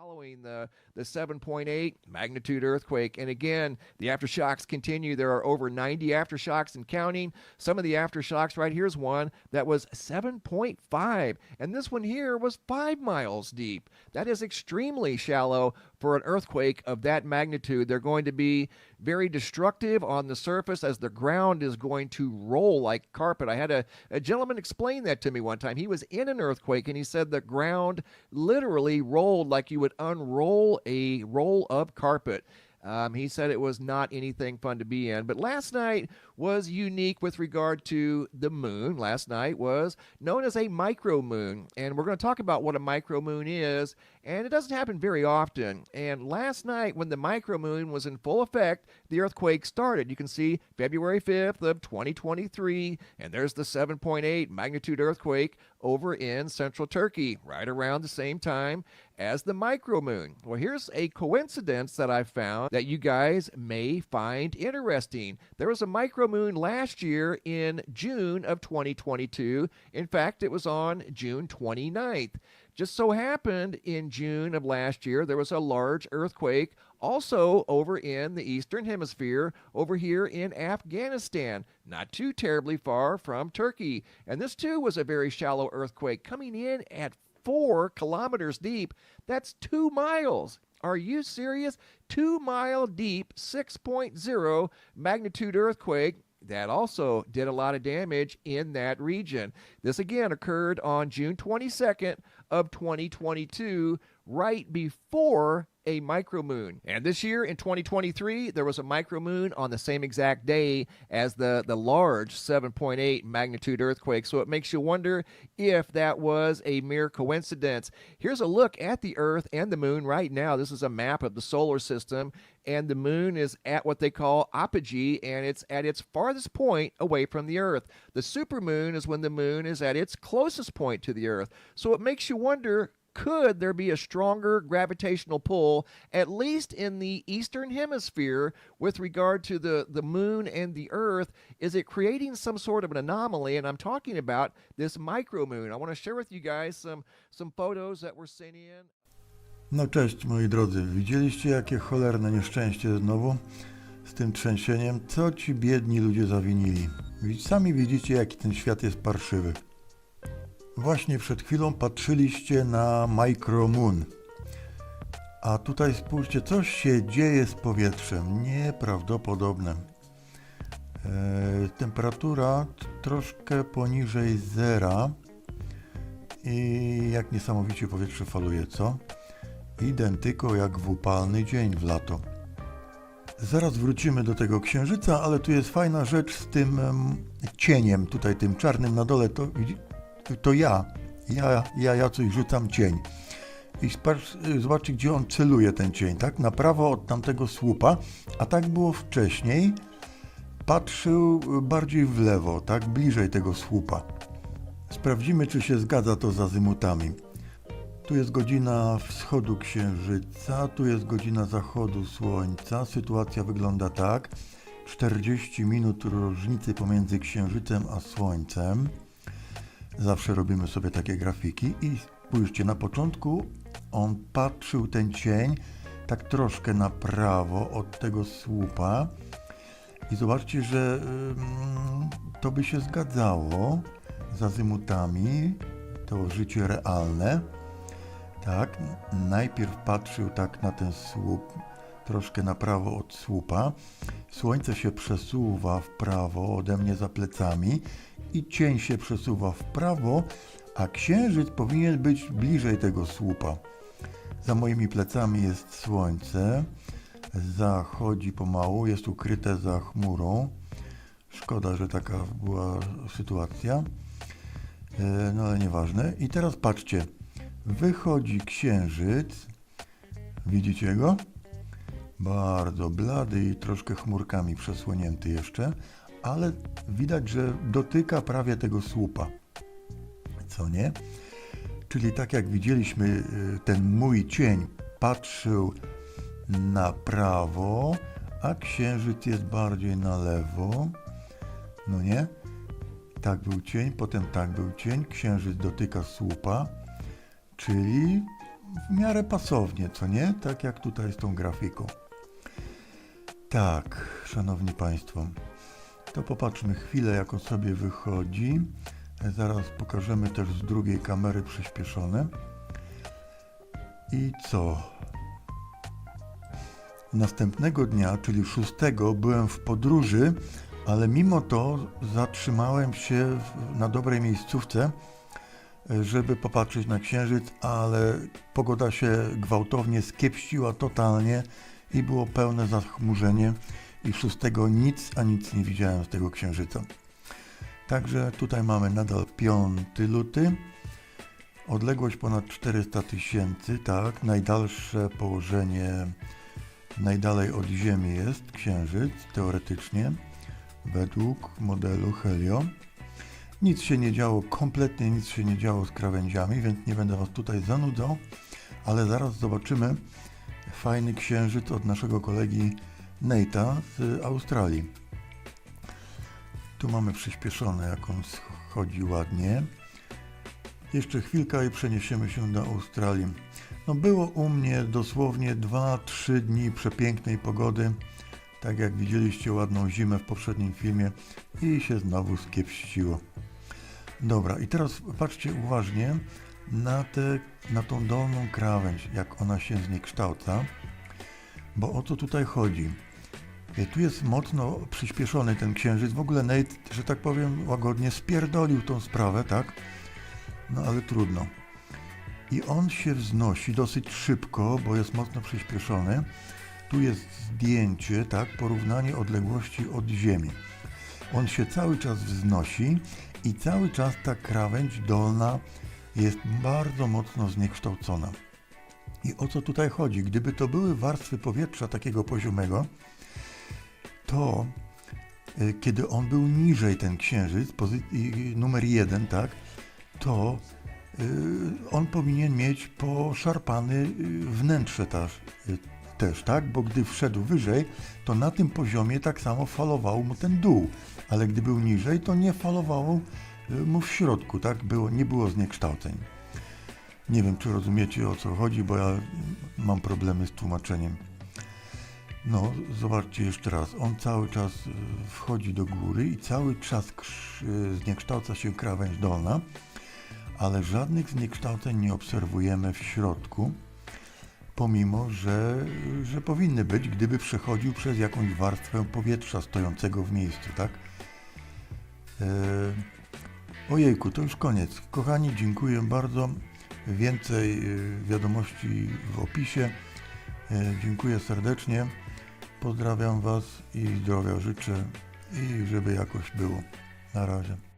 following the, the 7.8 magnitude earthquake. And again, the aftershocks continue. There are over 90 aftershocks and counting. Some of the aftershocks, right here's one that was 7.5. And this one here was five miles deep. That is extremely shallow for an earthquake of that magnitude. They're going to be very destructive on the surface as the ground is going to roll like carpet. I had a, a gentleman explain that to me one time. He was in an earthquake and he said the ground literally rolled like you would unroll a roll of carpet. Um, he said it was not anything fun to be in. But last night was unique with regard to the moon. Last night was known as a micro moon. And we're going to talk about what a micro moon is. And it doesn't happen very often. And last night, when the micro moon was in full effect, the earthquake started. You can see February 5th of 2023. And there's the 7.8 magnitude earthquake over in central Turkey, right around the same time as the micro moon. Well, here's a coincidence that I found that you guys may find interesting. There was a micro moon last year in June of 2022. In fact, it was on June 29th. Just so happened in June of last year, there was a large earthquake also over in the Eastern Hemisphere, over here in Afghanistan, not too terribly far from Turkey. And this too was a very shallow earthquake coming in at four kilometers deep. That's two miles. Are you serious? Two mile deep, 6.0 magnitude earthquake that also did a lot of damage in that region. This again occurred on June 22nd of 2022, right before a micromoon. And this year in 2023, there was a micromoon on the same exact day as the, the large 7.8 magnitude earthquake. So it makes you wonder if that was a mere coincidence. Here's a look at the Earth and the moon right now. This is a map of the solar system, and the moon is at what they call apogee, and it's at its farthest point away from the Earth. The supermoon is when the moon is at its closest point to the Earth. So it makes you wonder could there be a stronger gravitational pull, at least in the eastern hemisphere, with regard to the, the moon and the earth? Is it creating some sort of an anomaly? And I'm talking about this micromoon. I want to share with you guys some, some photos that were sent in. No cześć moi drodzy, widzieliście jakie cholerne nieszczęście znowu z tym trzęsieniem? Co ci biedni ludzie zawinili? Wi- Sami widzicie jaki ten świat jest parszywy. Właśnie przed chwilą patrzyliście na Micromoon. A tutaj spójrzcie, coś się dzieje z powietrzem. Nieprawdopodobne. E, temperatura troszkę poniżej zera. I jak niesamowicie powietrze faluje, co? Identyko jak w upalny dzień w lato. Zaraz wrócimy do tego księżyca, ale tu jest fajna rzecz z tym em, cieniem, tutaj tym czarnym na dole, to, widzi- to ja. Ja, ja, ja coś rzucam cień. I spacz, zobaczcie, gdzie on celuje ten cień, tak? Na prawo od tamtego słupa, a tak było wcześniej. Patrzył bardziej w lewo, tak? Bliżej tego słupa. Sprawdzimy, czy się zgadza to z azymutami. Tu jest godzina wschodu księżyca, tu jest godzina zachodu słońca. Sytuacja wygląda tak. 40 minut różnicy pomiędzy księżycem a słońcem. Zawsze robimy sobie takie grafiki i spójrzcie, na początku on patrzył ten cień tak troszkę na prawo od tego słupa i zobaczcie, że ym, to by się zgadzało z azymutami, to życie realne. Tak, najpierw patrzył tak na ten słup, troszkę na prawo od słupa. Słońce się przesuwa w prawo ode mnie za plecami i cień się przesuwa w prawo, a księżyc powinien być bliżej tego słupa. Za moimi plecami jest słońce, zachodzi pomału, jest ukryte za chmurą. Szkoda, że taka była sytuacja. E, No ale nieważne. I teraz patrzcie. Wychodzi księżyc. Widzicie go? Bardzo blady i troszkę chmurkami przesłonięty jeszcze, ale widać, że dotyka prawie tego słupa. Co nie? Czyli tak jak widzieliśmy, y, ten mój cień patrzył na prawo, a księżyc jest bardziej na lewo. No nie? Tak był cień, potem tak był cień, księżyc dotyka słupa, czyli w miarę pasownie, co nie? Tak jak tutaj z tą grafiką. Tak, szanowni państwo, to popatrzmy chwilę, jak on sobie wychodzi. Zaraz pokażemy też z drugiej kamery przyspieszone. I co? Następnego dnia, czyli 6, byłem w podróży, ale mimo to zatrzymałem się na dobrej miejscówce, żeby popatrzeć na księżyc, ale pogoda się gwałtownie skiepściła totalnie i było pełne zachmurzenie i 6 nic, a nic nie widziałem z tego księżyca. Także tutaj mamy nadal 5 luty. Odległość ponad 400 tysięcy, tak. Najdalsze położenie, najdalej od Ziemi jest Księżyc, teoretycznie, według modelu Helio. Nic się nie działo, kompletnie nic się nie działo z krawędziami, więc nie będę Was tutaj zanudzał, ale zaraz zobaczymy fajny księżyc od naszego kolegi Nate'a z Australii. Tu mamy przyspieszone, jak on schodzi ładnie. Jeszcze chwilka i przeniesiemy się do Australii. No było u mnie dosłownie 2-3 dni przepięknej pogody. Tak jak widzieliście ładną zimę w poprzednim filmie i się znowu skiepściło. Dobra, i teraz patrzcie uważnie na, te, na tą dolną krawędź, jak ona się zniekształca, bo o co tutaj chodzi? Tu jest mocno przyspieszony ten księżyc. W ogóle Nate, że tak powiem, łagodnie spierdolił tą sprawę, tak? No ale trudno. I on się wznosi dosyć szybko, bo jest mocno przyspieszony. Tu jest zdjęcie, tak? Porównanie odległości od Ziemi. On się cały czas wznosi i cały czas ta krawędź dolna jest bardzo mocno zniekształcona. I o co tutaj chodzi? Gdyby to były warstwy powietrza takiego poziomego, to y, kiedy on był niżej ten księżyc, numer jeden, tak, to y, on powinien mieć poszarpany y, wnętrze też, też, tak, bo gdy wszedł wyżej, to na tym poziomie tak samo falował mu ten dół, ale gdy był niżej, to nie falowało mu w środku, tak, było, nie było zniekształceń. Nie wiem, czy rozumiecie o co chodzi, bo ja mam problemy z tłumaczeniem. No, zobaczcie jeszcze raz. On cały czas y, wchodzi do góry i cały czas y, zniekształca się krawędź dolna, ale żadnych zniekształceń nie obserwujemy w środku, pomimo że, że powinny być, gdyby przechodził przez jakąś warstwę powietrza stojącego w miejscu, tak? E, ojejku, to już koniec. Kochani, dziękuję bardzo. Więcej y, wiadomości w opisie. E, Dziękuję serdecznie. Pozdrawiam Was i zdrowia życzę i żeby jakoś było. Na razie.